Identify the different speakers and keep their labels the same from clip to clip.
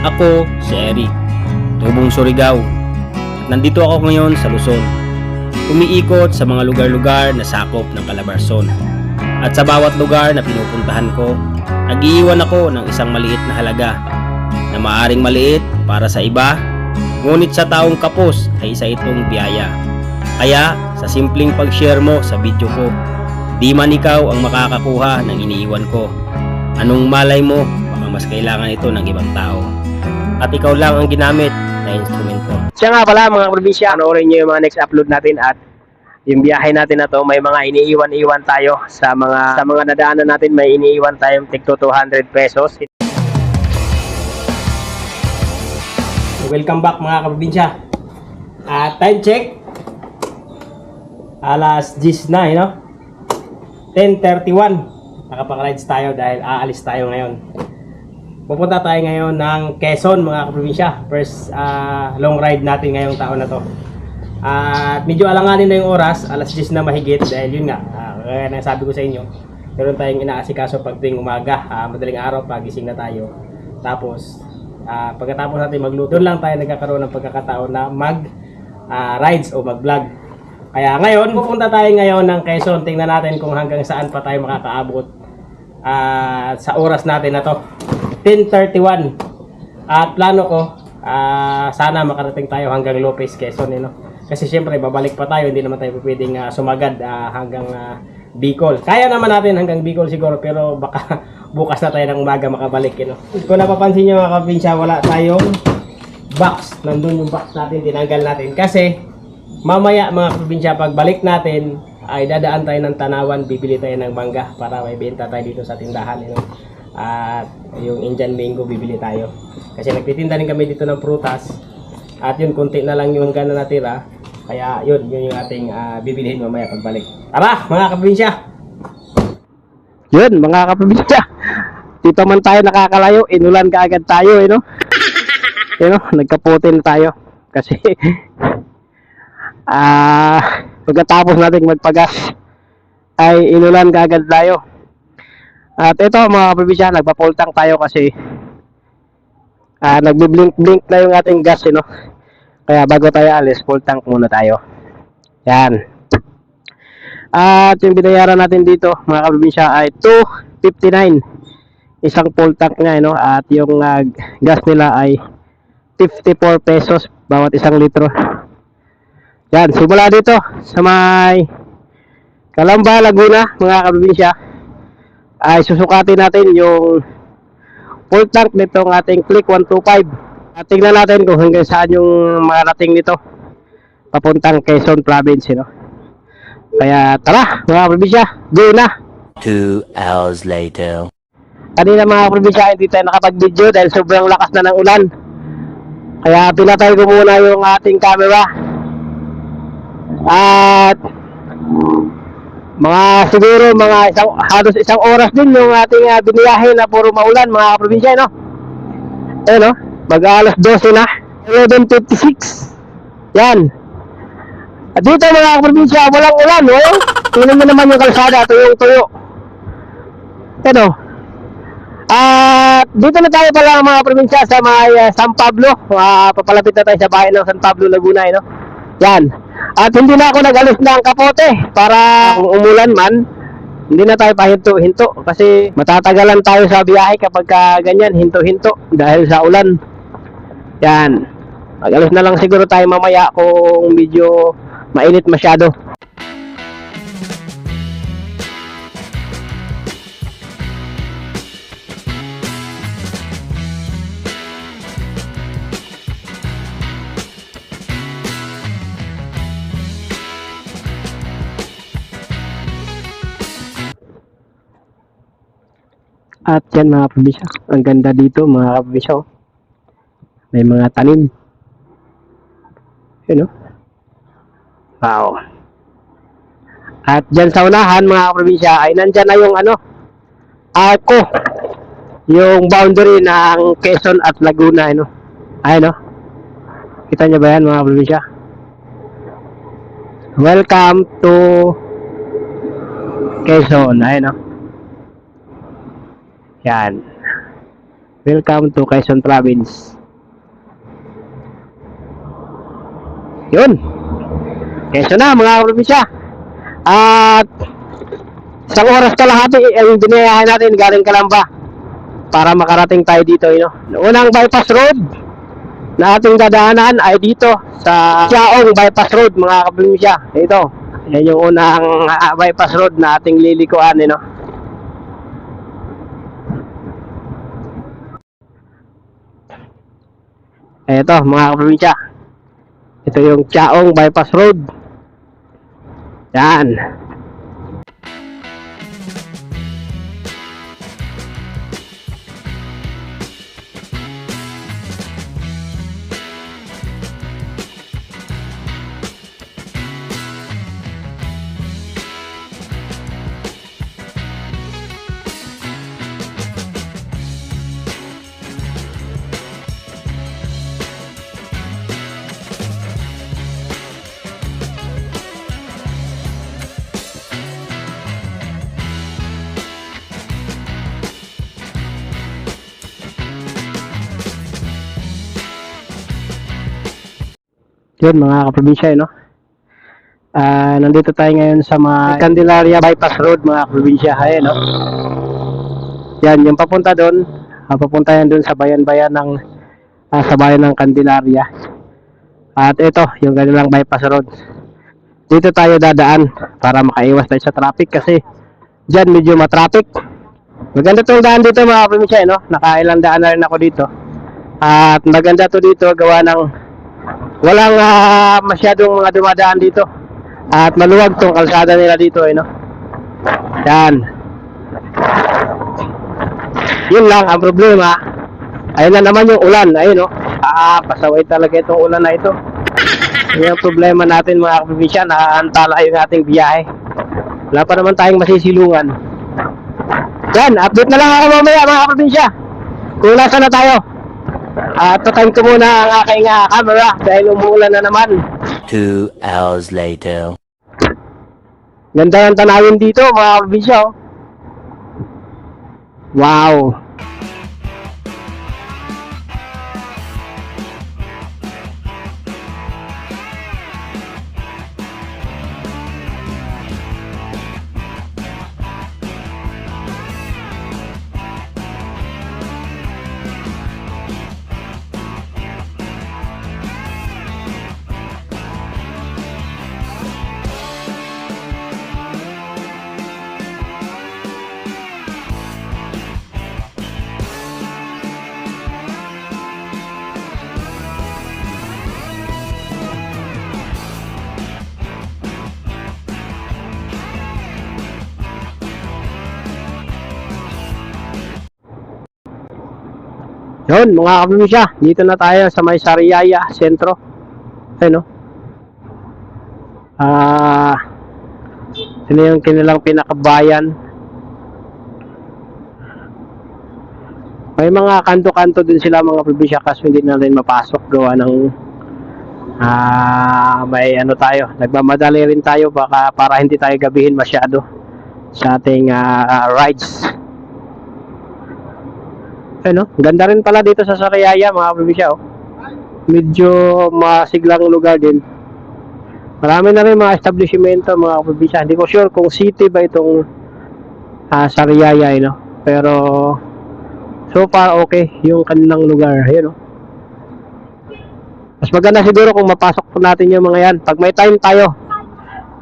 Speaker 1: Ako si Eric, tubong Surigao. At nandito ako ngayon sa Luzon. Umiikot sa mga lugar-lugar na sakop ng Calabarzon. At sa bawat lugar na pinupuntahan ko, nag-iiwan ako ng isang maliit na halaga na maaring maliit para sa iba, ngunit sa taong kapos ay isa itong biyaya. Kaya sa simpleng pag-share mo sa video ko, di man ikaw ang makakakuha ng iniiwan ko. Anong malay mo, baka mas kailangan ito ng ibang tao. At ikaw lang ang ginamit na instrumento.
Speaker 2: Siya nga pala mga probinsya, panoorin nyo yung mga next upload natin at yung biyahe natin na to, may mga iniiwan-iwan tayo sa mga sa mga nadaanan natin, may iniiwan tayong tigto 200 pesos.
Speaker 1: Welcome back mga kaprobinsya. At time check. Alas 10 na, you know? 10.31. Nakapag-rides tayo dahil aalis tayo ngayon. Pupunta tayo ngayon ng Quezon mga kaprobinsya. First ah, long ride natin ngayong taon na to. At medyo alanganin na yung oras, alas 10 na mahigit dahil yun nga, ah, kaya na sabi ko sa inyo, meron tayong inaasikaso pagdating umaga, ah, madaling araw, pagising na tayo. Tapos, ah, pagkatapos natin magluto, doon lang tayo nagkakaroon ng pagkakataon na mag ah, rides o mag-vlog. Kaya ngayon, pupunta tayo ngayon ng Quezon. Tingnan natin kung hanggang saan pa tayo makakaabot ah, sa oras natin na to. 10.31. At plano ko, ah, sana makarating tayo hanggang Lopez, Quezon. Eh, no? Kasi syempre, babalik pa tayo. Hindi naman tayo pwedeng ah, sumagad ah, hanggang ah, Bicol. Kaya naman natin hanggang Bicol siguro, pero baka bukas na tayo ng umaga makabalik. Eh, no? Kung napapansin nyo mga kapinsya, wala tayong box. Nandun yung box natin, tinanggal natin. Kasi, mamaya mga probinsya, pagbalik natin, ay dadaan tayo ng tanawan, bibili tayo ng mangga para may benta tayo dito sa tindahan. You know? At yung Indian mango, bibili tayo. Kasi nagtitinda rin kami dito ng prutas. At yun, konti na lang yung gana natira. Kaya yun, yun yung ating ah, bibilihin mamaya pagbalik. Tara, mga kaprobinsya!
Speaker 2: Yun, mga kaprobinsya. Dito man tayo nakakalayo, inulan ka agad tayo, eh, no? Yun, no? nagkaputin tayo. Kasi, ah, pagkatapos nating magpagas, ay inulan ka agad tayo. At ito, mga kaprobinsya, nagpapultang tayo kasi, ah, nagbiblink-blink na yung ating gas, eh, no? Kaya bago tayo alis, full tank muna tayo. Yan. At yung binayaran natin dito, mga kaprobinsya, ay 259. Isang full tank nga, no? At yung ah, gas nila ay 54 pesos bawat isang litro. Yan, simula dito sa may Kalamba, Laguna, mga kaprobinsya, ay susukatin natin yung full tank nitong ating Click 125. At tingnan natin kung hanggang saan yung makarating nito papuntang Quezon Province, you know? Kaya tara, mga probinsya, go na!
Speaker 3: Two hours later.
Speaker 2: Kanina mga probinsya, hindi tayo nakapag-video dahil sobrang lakas na ng ulan. Kaya pinatay ko muna yung ating camera. At mga siguro mga isang, halos isang oras din yung ating uh, biniyahe na puro maulan mga probinsya, no? Ayun, no? Mag alas 12 na. 11.56. Yan. At dito mga probinsya, walang ulan, no? Tingnan mo naman yung kalsada, tuyong-tuyo. Ano? At dito na tayo pala mga probinsya sa may ah, San Pablo. Ah, papalapit na tayo sa bahay ng San Pablo, Laguna, eh, no? Yan. At hindi na ako nag-alis ng kapote para kung umulan man, hindi na tayo pahinto-hinto kasi matatagalan tayo sa biyahe kapag ka ganyan, hinto-hinto dahil sa ulan. Yan. Mag-alis na lang siguro tayo mamaya kung medyo mainit masyado. At yan mga probinsya. Ang ganda dito mga oh. May mga tanim. Yun oh. Wow. At dyan sa unahan mga probinsya ay nandyan na yung ano. Arco. Yung boundary ng Quezon at Laguna. Ano. Ayun oh. Kita niyo ba yan mga probinsya? Welcome to Quezon. Ayun oh. Yan. Welcome to Quezon Province. Yun. Quezon na mga probinsya. At isang oras kalahati ang binayahan natin galing Kalamba para makarating tayo dito. You know? Unang bypass road na ating dadaanan ay dito sa Siaong Bypass Road mga kaprobinsya. Ito. Yan yung unang ah, bypass road na ating lilikuan. You know? Ito mga kaprobinsya. Ito yung Chaong Bypass Road. Yan. Yun mga kaprobinsya, eh, no? Ah, nandito tayo ngayon sa mga Candelaria Bypass Road mga kaprobinsya, ayun, no? Yan, yung papunta doon, ah, papunta yan doon sa bayan-bayan ng ah, sa bayan ng Candelaria. At ito, yung kanilang bypass road. Dito tayo dadaan para makaiwas tayo sa traffic kasi dyan medyo matraffic. Maganda tong daan dito mga kaprobinsya, eh, no? Nakailang daan na rin ako dito. At maganda to dito gawa ng walang ah, masyadong mga dumadaan dito. At maluwag tong kalsada nila dito eh no? Yan. Yun lang ang problema. Ayun na naman yung ulan ayun no? Ah pasaway talaga itong ulan na ito. Yun ang problema natin mga kaprobinsya nakaantala yung ating biyahe. Wala pa naman tayong masisilungan. Yan update na lang ako mamaya mga kaprobinsya kung nasa na tayo at tatayin ko muna ang aking ah, camera dahil umuulan na naman.
Speaker 3: Two hours later.
Speaker 2: Ganda ng tanawin dito mga probinsya. oh. Wow. Yun, mga kaprobinsya, dito na tayo sa may Sariaya, sentro. Ayun, no? Ah, na yung kanilang pinakabayan. May mga kanto-kanto din sila mga probinsya kasi hindi na rin mapasok gawa ng ah may ano tayo, nagmamadali rin tayo baka para hindi tayo gabihin masyado sa ating ah, rides. Ano, ganda rin pala dito sa Sariaya mga probinsya oh. Medyo masiglang lugar din. Marami na rin mga establishmento mga probinsya. Hindi ko sure kung city ba itong ah, Sariaya, eh, no? Pero so far okay yung kanilang lugar. Ayun, oh. Mas maganda siguro kung mapasok natin yung mga yan. Pag may time tayo,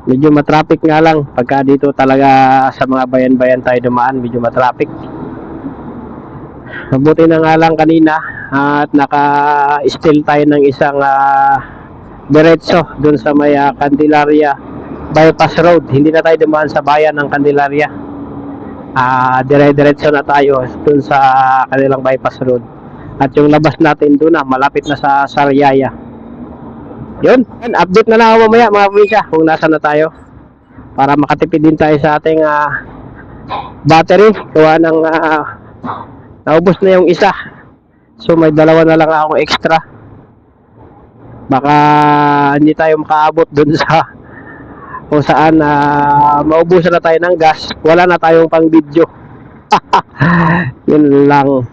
Speaker 2: medyo matraffic nga lang. Pagka dito talaga sa mga bayan-bayan tayo dumaan, medyo matraffic. Mabuti na nga lang kanina at naka-still tayo ng isang ah, diretso dun sa may ah, Candelaria bypass road. Hindi na tayo dumaan sa bayan ng Candelaria. Ah, dire-diretso na tayo dun sa kanilang bypass road. At yung labas natin doon na malapit na sa Sariaya. Yun, Yan, update na lang ako mamaya mga probinsya kung nasa na tayo. Para makatipid din tayo sa ating ah, battery. Gawa ng ah, Naubos na yung isa. So may dalawa na lang ako extra. Baka hindi tayo makaabot dun sa kung saan uh, maubusan na tayo ng gas. Wala na tayong pang video. Yun lang.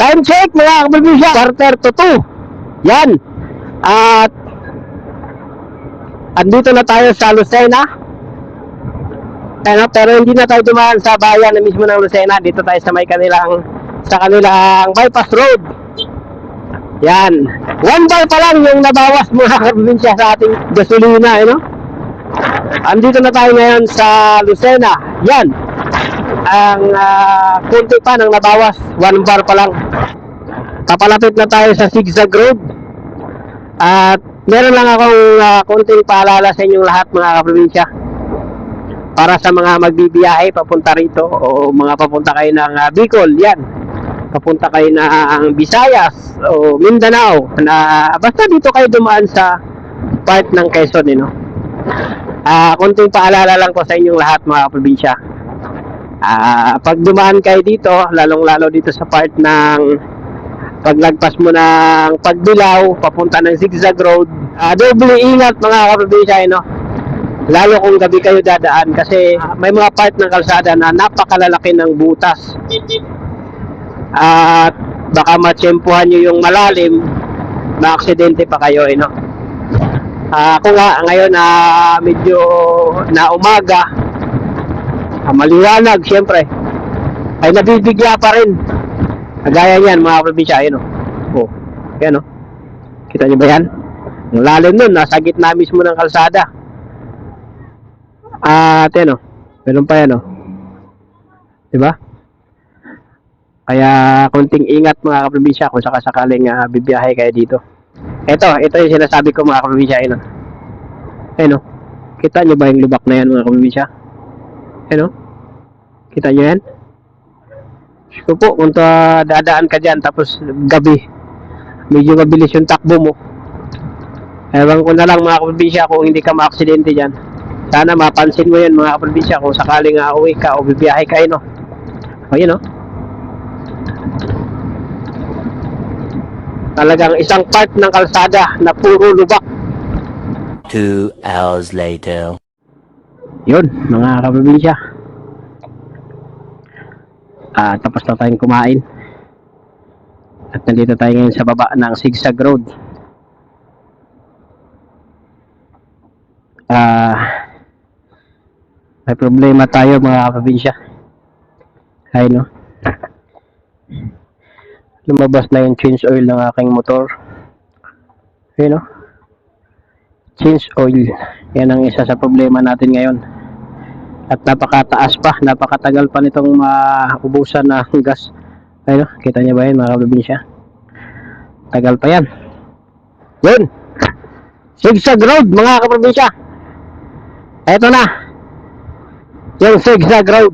Speaker 2: Time check mga kabibisya. Quarter to 2. Yan. At andito na tayo sa Lucena. Ano, pero hindi na tayo dumaan sa bayan na mismo ng Lucena. Dito tayo sa may kanilang sa kanilang bypass road. Yan. One bar pa lang yung nabawas mga kaprobinsya sa ating gasolina, ano? Andito na tayo ngayon sa Lucena. Yan. Ang uh, kunti pa nang nabawas. One bar pa lang. Papalapit na tayo sa Zigzag Road. At meron lang akong uh, konting paalala sa inyong lahat mga kaprobinsya. Para sa mga magbibiyahe papunta rito o mga papunta kayo ng uh, Bicol, yan. Papunta kayo ng Visayas o Mindanao na basta dito kayo dumaan sa part ng Quezon, eh, no? Ah, konting paalala lang ko sa inyong lahat mga probinsya. Ah, pag dumaan kayo dito, lalong-lalo dito sa part ng paglagpas mo ng pagbilaw, papunta ng zigzag road, ah, doble ingat mga kaprobinsya, eh, no? Lalo kung gabi kayo dadaan kasi ah, may mga part ng kalsada na napakalalaki ng butas. At baka matsempuhan nyo yung malalim, maaksidente pa kayo, eh, no? Ah, ako nga ngayon na medyo na umaga ah, maliwanag syempre ay nabibigla pa rin kagaya niyan mga probinsya yun oh. oh yan oh kita niyo ba yan ang lalim nun nasa gitna mismo ng kalsada at yan oh meron pa yan oh di ba kaya konting ingat mga kaprobinsya kung sakasakaling uh, bibiyahe kayo dito ito, ito yung sinasabi ko mga kaprobinsya. Ayun, oh. Ayun, oh. Kita nyo ba yung lubak na yan mga kaprobinsya? Ayun, oh. Kita nyo yan? So po, kung ta, dadaan ka dyan, tapos gabi, medyo mabilis yung takbo mo. Ewan ko na lang mga kaprobinsya kung hindi ka maaksidente dyan. Sana mapansin mo yan mga kaprobinsya kung sakaling uh, uwi ka o bibiyahe ka, no? Ayun, oh. Talagang isang part ng kalsada na puro lubak.
Speaker 3: Two hours later.
Speaker 2: Yun, mga kaprobinsya. Ah, tapos na tayong kumain. At nandito tayo ngayon sa baba ng Zigzag Road. Ah, may problema tayo mga kaprobinsya. Ay no. Lumabas na yung change oil ng aking motor. Ayun no. Change oil. Yan ang isa sa problema natin ngayon. At napakataas pa, napakatagal pa nitong maubusan ng gas. Ayun, kita niyo ba yun mga kaprobinsya? Tagal pa yan. Yun! Zigzag Road mga kaprobinsya! Eto na! Yung Zigzag Road.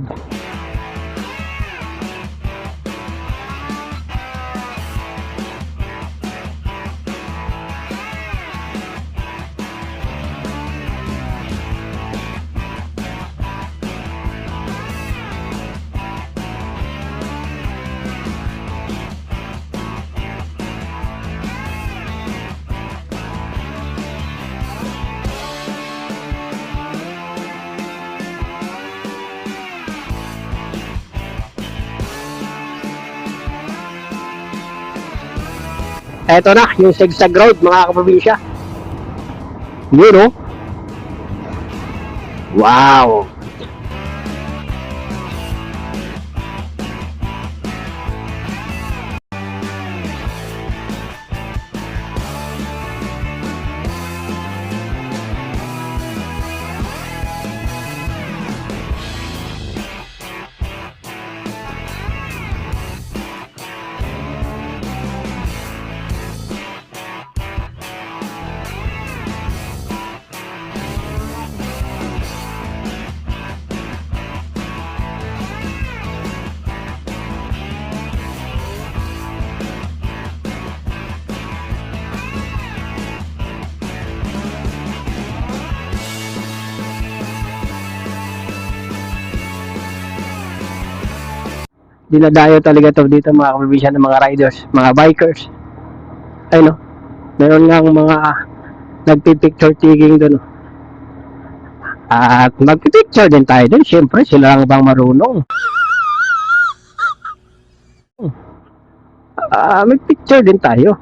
Speaker 2: Eto na, yung Zigzag Road mga kaprobinsya. Yun oh. Wow! Dinadayo talaga to dito mga kaprobinsya ng mga riders, mga bikers. Ay no, meron nga mga nagpipicture taking doon. oh. At magpipicture din tayo doon. Siyempre, sila lang bang marunong. Ah, may picture din tayo.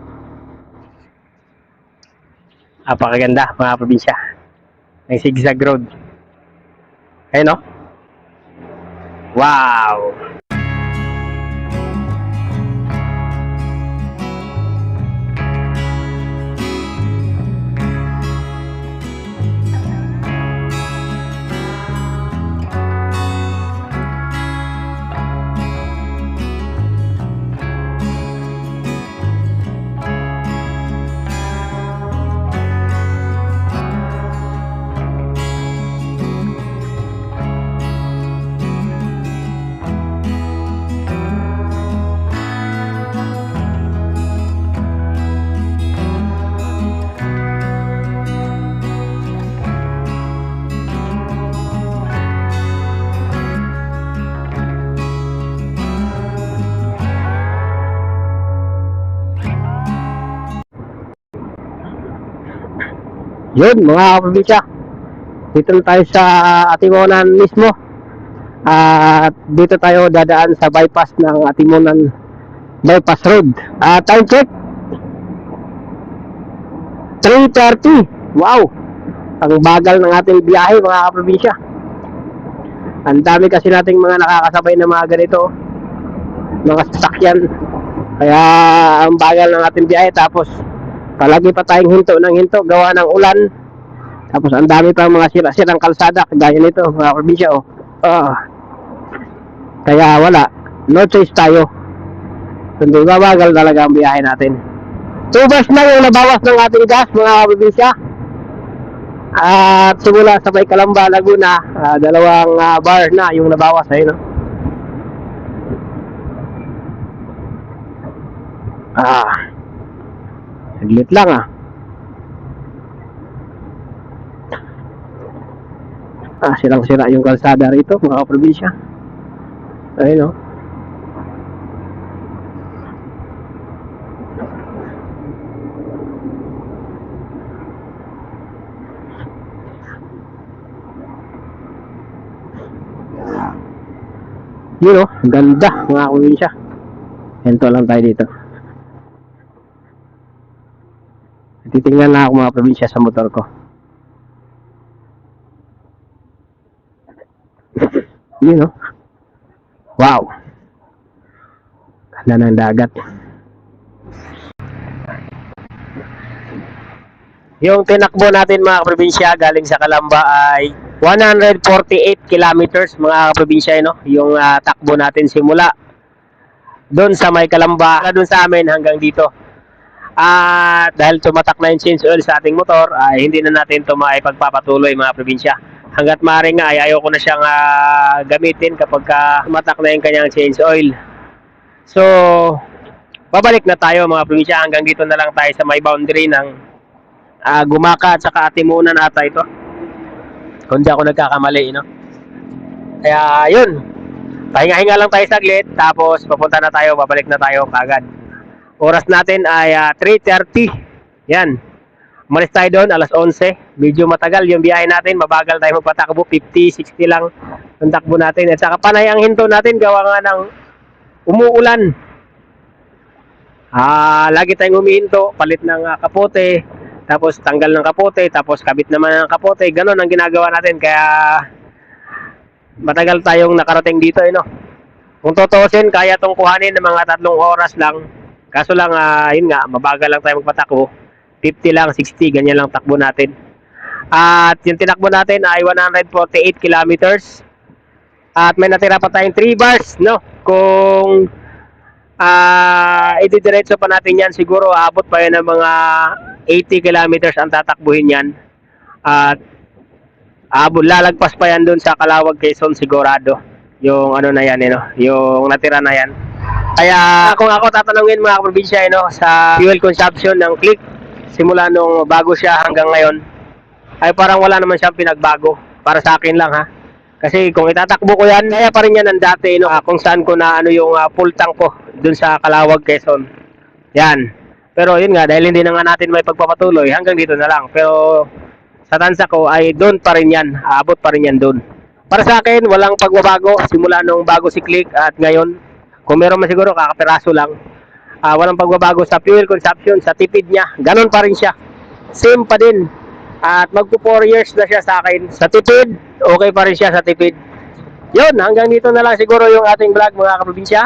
Speaker 2: Napakaganda mga probinsya. May zigzag road. Ayun no? Wow! Yun, mga kaprobinsya. Dito na tayo sa Atimonan mismo. At dito tayo dadaan sa bypass ng Atimonan Bypass Road. At time check. 3.30. Wow! Ang bagal ng ating biyahe mga kaprobinsya. Ang dami kasi nating mga nakakasabay na mga ganito. Mga sasakyan. Kaya ang bagal ng ating biyahe. Tapos palagi pa tayong hinto ng hinto gawa ng ulan tapos ang dami pa mga sira-sirang kalsada gaya nito mga probinsya oh. Ah. kaya wala no choice tayo kundi babagal talaga ang biyahe natin 2 bars yung nabawas ng ating gas mga probinsya at simula sa may Kalamba, Laguna ah, dalawang ah, bar na yung nabawas ayun no? ah Saglit lang ah. Ah, silang-sira yung kalsada rito, mga probinsya. Ayun oh. Yun oh, ganda mga probinsya. Ento lang tayo dito. Titingnan na ako mga probinsya sa motor ko. Yun no? Wow! Ganda ng dagat. Yung tinakbo natin mga probinsya galing sa Kalamba ay 148 kilometers mga probinsya no? Yung ah, takbo natin simula doon sa may Kalamba, doon sa amin hanggang dito. At dahil tumatak na yung change oil sa ating motor, ay hindi na natin ito maipagpapatuloy mga probinsya. Hanggat maaari nga ay ayaw ko na siyang ah, gamitin kapag ka tumatak na yung kanyang change oil. So, babalik na tayo mga probinsya. Hanggang dito na lang tayo sa may boundary ng ah, Gumaka at saka Atimunan ata ito. Kung di ako nagkakamali, no? Kaya, yun. Pahinga-hinga lang tayo saglit, tapos papunta na tayo, babalik na tayo kagad. Oras natin ay ah, 3.30. Yan. Umalis tayo doon, alas 11. Medyo matagal yung biyahe natin. Mabagal tayo magpatakbo. 50, 60 lang ang takbo natin. At saka panay ang hinto natin. Gawa nga ng umuulan. Ah, lagi tayong humihinto. Palit ng ah, kapote. Tapos tanggal ng kapote. Tapos kabit naman ng kapote. Ganon ang ginagawa natin. Kaya matagal tayong nakarating dito. Eh, no? Kung tutusin, kaya tong kuhanin ng mga tatlong oras lang. Kaso lang, ah, yun nga, mabagal lang tayo magpatakbo. 50 lang, 60, ganyan lang takbo natin. At yung tinakbo natin ay 148 kilometers. At may natira pa tayong 3 bars, no? Kung ah ididiretso pa natin yan, siguro aabot pa yan ng mga 80 kilometers ang tatakbuhin yan. At abot lalagpas pa yan doon sa Kalawag Quezon sigurado. Yung ano na yan, eh, no? Yung natira na yan. Kaya kung ako tatanungin mga probinsya eh, no, sa fuel consumption ng click simula nung bago siya hanggang ngayon ay parang wala naman siyang pinagbago para sa akin lang ha. Kasi kung itatakbo ko yan, kaya pa rin yan ng dati no, ah, kung saan ko na ano yung ah, full tank ko dun sa Kalawag Quezon. Yan. Pero yun nga, dahil hindi na nga natin may pagpapatuloy, hanggang dito na lang. Pero sa tansa ko ay doon pa rin yan, aabot pa rin yan doon. Para sa akin, walang pagbabago simula nung bago si Click at ngayon. Kung meron man siguro, kakapiraso lang. Ah, walang pagbabago sa fuel consumption, sa tipid niya. Ganon pa rin siya. Same pa din. At magpo 4 years na siya sa akin. Sa tipid, okay pa rin siya sa tipid. Yun, hanggang dito na lang siguro yung ating vlog mga kaprobinsya.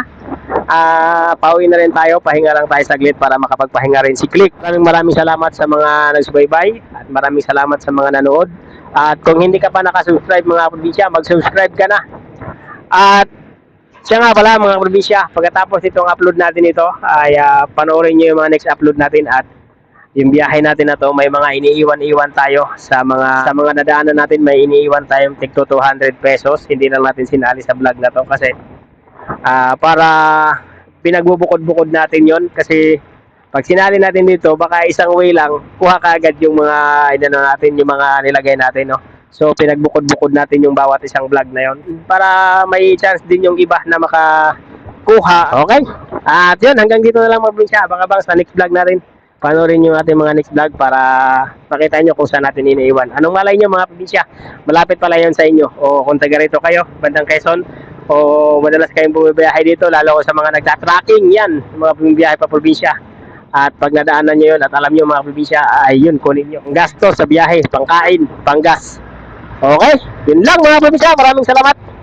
Speaker 2: Ah, pauwi na rin tayo, pahinga lang tayo saglit para makapagpahinga rin si Click. Maraming maraming salamat sa mga nagsubaybay at maraming salamat sa mga nanood. At kung hindi ka pa nakasubscribe mga probinsya, mag-subscribe ka na. At siya nga pala mga probinsya, pagkatapos itong upload natin ito, ay ah, panoorin nyo yung mga next upload natin at yung biyahe natin na to, may mga iniiwan-iwan tayo sa mga sa mga nadaanan natin, may iniiwan tayong tigto 200 pesos. Hindi lang natin sinali sa vlog na to kasi ah, para pinagbubukod-bukod natin yon kasi pag sinali natin dito, baka isang way lang, kuha ka agad yung mga inano natin, yung mga nilagay natin, no? So, pinagbukod-bukod natin yung bawat isang vlog na yon para may chance din yung iba na makakuha. Okay? At yun, hanggang dito na lang mga. Abang-abang sa next vlog na rin. Panoorin yung ating mga next vlog para makita nyo kung saan natin iniiwan. Anong malay nyo mga probinsya? Malapit pala yun sa inyo. O kung taga rito kayo, bandang Quezon, o madalas kayong bumibiyahe dito, lalo ko sa mga nagta-tracking, yan, mga bumibiyahe pa probinsya. At pag nadaanan nyo yun at alam nyo mga probinsya, ay yun, kunin nyo. Ang gasto sa biyahe, pangkain, panggas. Okay? Yun lang mga probinsya. Maraming salamat.